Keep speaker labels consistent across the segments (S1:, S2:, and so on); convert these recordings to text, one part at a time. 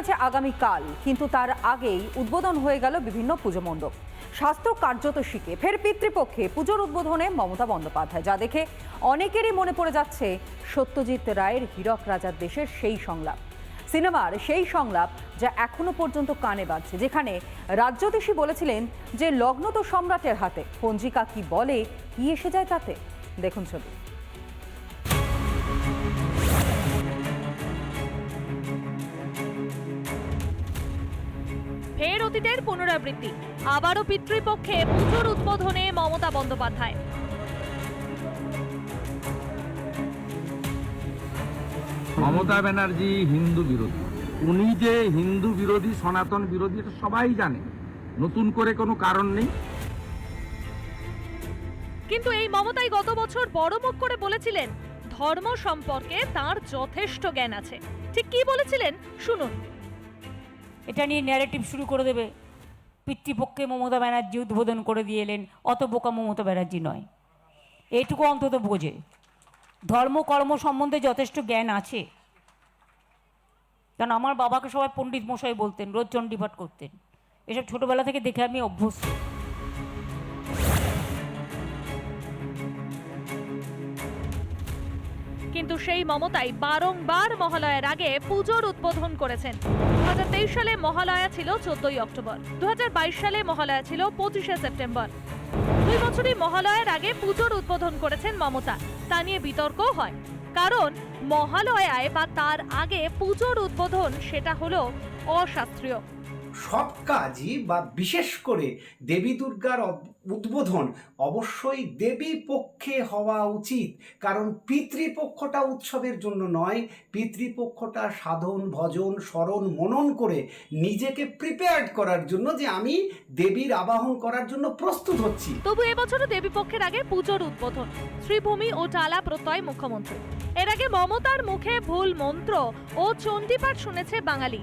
S1: চলেছে আগামীকাল, কিন্তু তার আগেই উদ্বোধন হয়ে গেল বিভিন্ন পুজো মণ্ডপ। স্বাস্থ্য কার্যত শিখে ফের পিতৃপক্ষে পুজোর উদ্বোধনে মমতা বন্দ্যোপাধ্যায়, যা দেখে অনেকেরই মনে পড়ে যাচ্ছে সত্যজিৎ রায়ের হীরক রাজার দেশের সেই সংলাপ। সিনেমার সেই সংলাপ যা এখনও পর্যন্ত কানে বাজছে, যেখানে রাজ্যদেশী বলেছিলেন যে লগ্ন তো সম্রাটের হাতে, পঞ্জিকা কি বলে, কি এসে যায় তাতে? দেখুন ছবি।
S2: ফের অতীতের পুনরাবৃত্তি। আবারও পিতৃপক্ষে পুজোর উদ্বোধনে মমতা বন্দ্যোপাধ্যায়।
S3: মমতা ব্যানার্জি হিন্দু বিরোধী। উনি যে হিন্দু বিরোধী সনাতন বিরোধী এটা সবাই জানে। নতুন করে কোনো কারণ নেই।
S2: কিন্তু এই মমতাই গত বছর বড় মুখ করে বলেছিলেন ধর্ম সম্পর্কে তার যথেষ্ট জ্ঞান আছে। ঠিক কি বলেছিলেন? শুনুন।
S4: এটা নিয়ে ন্যারেটিভ শুরু করে দেবে। পিতৃপক্ষে মমতা ব্যানার্জি উদ্বোধন করে দিয়ে এলেন, অত বোকা মমতা ব্যানার্জি নয়। এইটুকু অন্তত বোঝে। ধর্ম, কর্ম সম্বন্ধে যথেষ্ট জ্ঞান আছে। কারণ আমার বাবাকে সবাই পণ্ডিত মশাই বলতেন, রোজ চণ্ডীপাঠ করতেন। এসব ছোটবেলা থেকে দেখে আমি অভ্যস্ত।
S2: কিন্তু সেই মমতাই বারংবার মহালয়ের আগে পুজোর উদ্বোধন করেছেন। দুহাজার তেইশ সালে মহালয়া ছিল চোদ্দই অক্টোবর। দুহাজার বাইশ সালে মহালয়া ছিল পঁচিশে সেপ্টেম্বর। দুই বছরই মহালয়ার আগে পুজোর উদ্বোধন করেছেন মমতা। তা নিয়ে বিতর্ক হয়। কারণ মহালয়ায় বা তার আগে পুজোর উদ্বোধন সেটা হলো অশাস্ত্রীয়।
S5: সব কাজই বা বিশেষ করে দেবী দুর্গার উদ্বোধন অবশ্যই দেবী পক্ষে হওয়া উচিত। কারণ পিতৃপক্ষটা উৎসবের জন্য নয়, পিতৃপক্ষটা সাধন, ভজন, স্মরণ, মনন করে নিজেকে প্রিপেয়ার্ড করার জন্য যে আমি দেবীর আবাহন করার জন্য প্রস্তুত হচ্ছি।
S2: তবু এবছরও দেবীপক্ষের আগে পুজোর উদ্বোধন, শ্রীভূমি ও টালা প্রত্যয় মুখ্যমন্ত্রী। এর আগে মমতার মুখে ভুল মন্ত্র ও চণ্ডীপাঠ শুনেছে বাঙালি।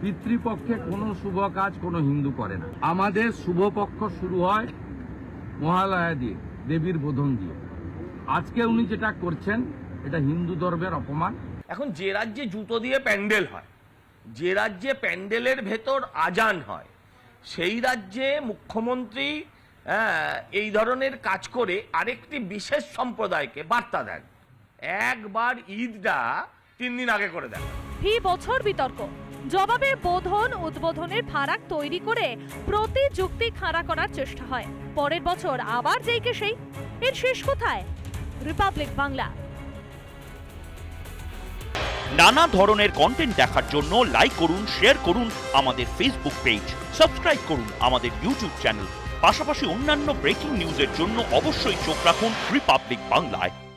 S3: পিতৃপক্ষে কোনো শুভ কাজ কোনো হিন্দু করে না। আমাদের শুভ পক্ষ শুরু হয় মহালয়া দিয়ে দেবীর বোধন দিয়ে। আজকে উনি যেটা করছেন এটা হিন্দু ধর্মের অপমান।
S6: এখন যে রাজ্যে জুতো দিয়ে প্যান্ডেল হয় যে রাজ্যে প্যান্ডেলের ভেতর আজান হয় সেই রাজ্যে মুখ্যমন্ত্রী এই ধরনের কাজ করে আরেকটি বিশেষ সম্প্রদায়কে বার্তা দেন। একবার ঈদটা তিন দিন আগে করে দেন।
S2: ফি বছর বিতর্ক। জবাবে বোধন উদ্বোধনের ফারাক তৈরি করে প্রতি যুক্তি খাড়া করার চেষ্টা হয়। পরের বছর আবার যেইকে সেই। এর শেষ কোথায়? রিপাবলিক বাংলা।
S7: নানা ধরনের কন্টেন্ট দেখার জন্য লাইক করুন শেয়ার করুন আমাদের ফেসবুক পেজ সাবস্ক্রাইব করুন আমাদের ইউটিউব চ্যানেল পাশাপাশি অন্যান্য ব্রেকিং নিউজের জন্য অবশ্যই চোখ রাখুন রিপাবলিক বাংলায়